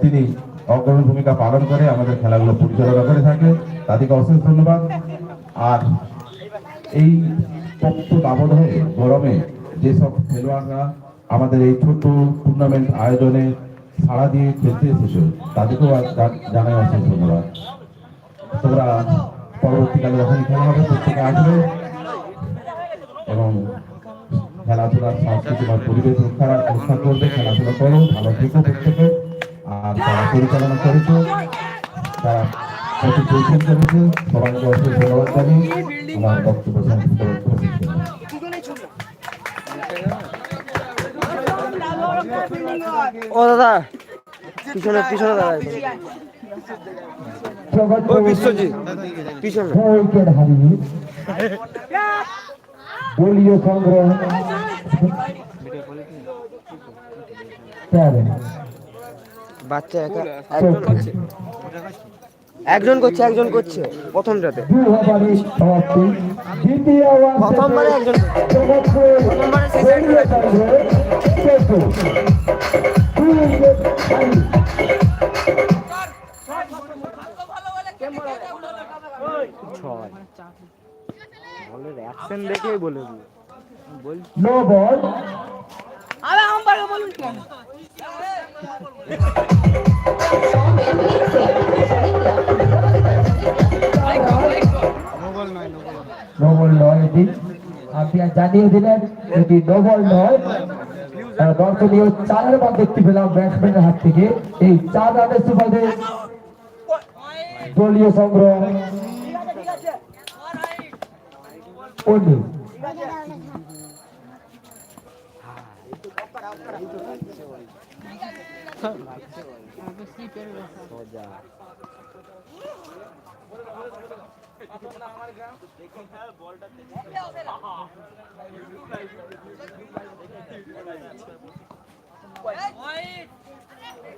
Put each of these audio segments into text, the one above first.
তিনি অগ্রণী ভূমিকা পালন করে আমাদের খেলাগুলো পরিচালনা করে থাকে। তাদেরকে অশেষ ধন্যবাদ। আর এই তপ্ত দাবদাহে গরমে যেসব খেলোয়াড়রা আমাদের এই ছোট টুর্নামেন্ট আয়োজনে সাড়া দিয়ে খেলতে এসেছে, তাদেরকেও জানাই অশেষ ধন্যবাদ। তোমরা পরবর্তীকালে যখন খেলা হবে, প্রত্যেকে আসবে এবং খেলাধুলার সাংস্কৃতিক পরিবেশ রক্ষা রক্ষা করবে, খেলাধুলা করো, ভালো থেকো প্রত্যেকে। আর যারা পরিচালনা করেছে। তারা পরিশ্রম করেছে সবাইকে অশেষ ধন্যবাদ জানিয়ে আমার বক্তব্য সংক্ষিপ্ত ও দাদা পিছনে পিছনে দাঁড়ায় ও বিশ্বজিৎ পিছনে। উইকেট হারিয়ে দলীয় সংগ্রহ তেরো বাচ্চা একা একজন করছে। একজন করছে একজন করছে প্রথমটাতে প্রথমবারে একজন প্রথমবারে ছয় বলের অ্যাকশন দেখেই বলে দিই বল নো বল নোবল নয় এটি আপনি আর জানিয়ে দিলেন এটি নোবল নয় আহ, দর্শনীয় চারের বার দেখতে পেলাম ব্যাটসম্যানের হাত থেকে। এই চার রানের সুবাদে দলীয় সংগ্রহ। অন্য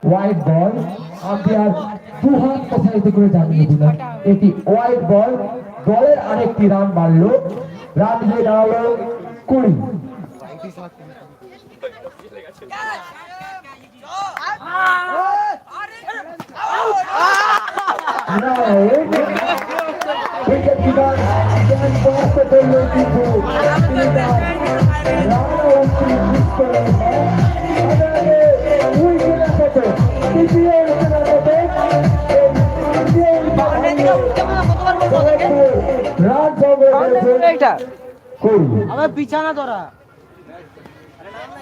হোয়াইট বল আম্পায়ার দু হাত প্রসারিত করে জানিয়ে দিলেন। এটি হোয়াইট বল বলের আরেকটি রান মারলো রান হয়ে দাঁড়াল কুড়ি উইকেট কিপার জ্ঞান পরাস্ত করলেন কিন্তু তিনি তার রান অংশটি মিস করে উইকেটের সাথে তৃতীয় উইকেটের সাথে এই তৃতীয় উইকেট রান সংগ্রহ করেছেন এইটা কুড়ি আমার বিছানা ধরা।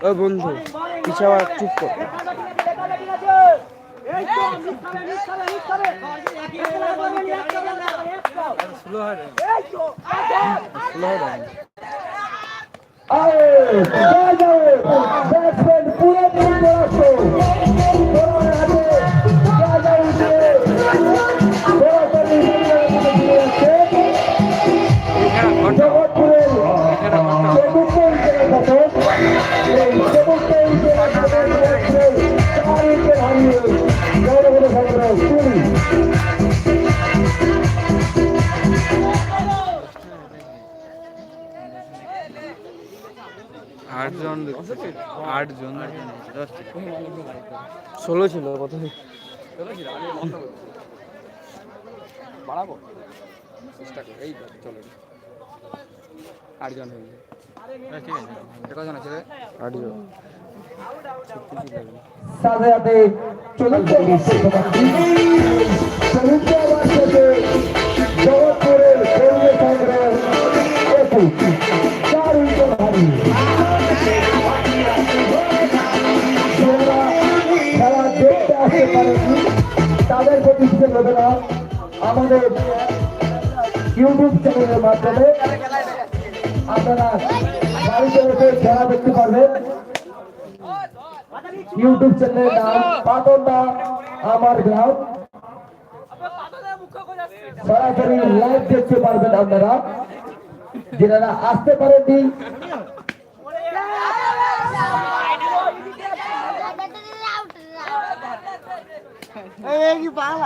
ও বন্ধু পিছাওয়া চুপ কর আরে আটজন আটজন ষোলো ছিল প্রথমে। বাড়াবো? চেষ্টা করি এই চলো আটজন হয়ে যায় ঠিক আছে প্রতি হিসেবে না আমাদের ইউটিউব চ্যানেলের মাধ্যমে। আপনারা বাড়িতে বসে খেলা দেখতে পারবেন। ইউটিউব চ্যানেলের নাম পাতন্দা আমার গ্রাম। সরাসরি লাইভ দেখতে পারবেন আপনারা। যারা আসতে পারেননি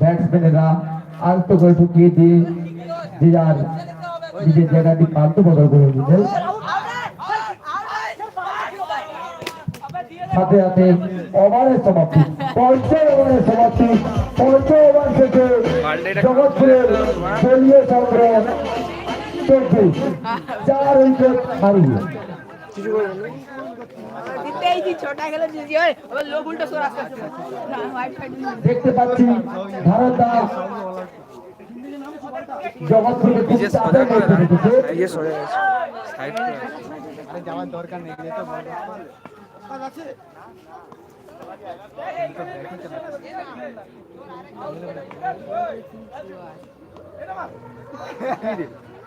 ব্যাটসম্যানেরা আন্ত করে ঢুকিয়ে দিয়ে যে যার নিজের জায়গাটি প্রান্ত বদল করে দিলেন। সাথে সাথে ওভারের সমাপ্তি, পঞ্চম ওভারের সমাপ্তি, পঞ্চম ওভার থেকে জগৎপুরের দলীয় সংগ্রহ চব্বিশ, চার উইকেট হারিয়ে। কিছু করে দেখতে পাচ্ছি ভারত দাস জগৎ থেকে নিজে সোজা করে যাওয়ার দরকার নেই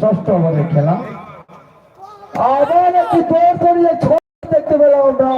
ষষ্ঠ ওভারের খেলা। আবার একটি গোল করিয়ে দেখতে পেলাম আমরা।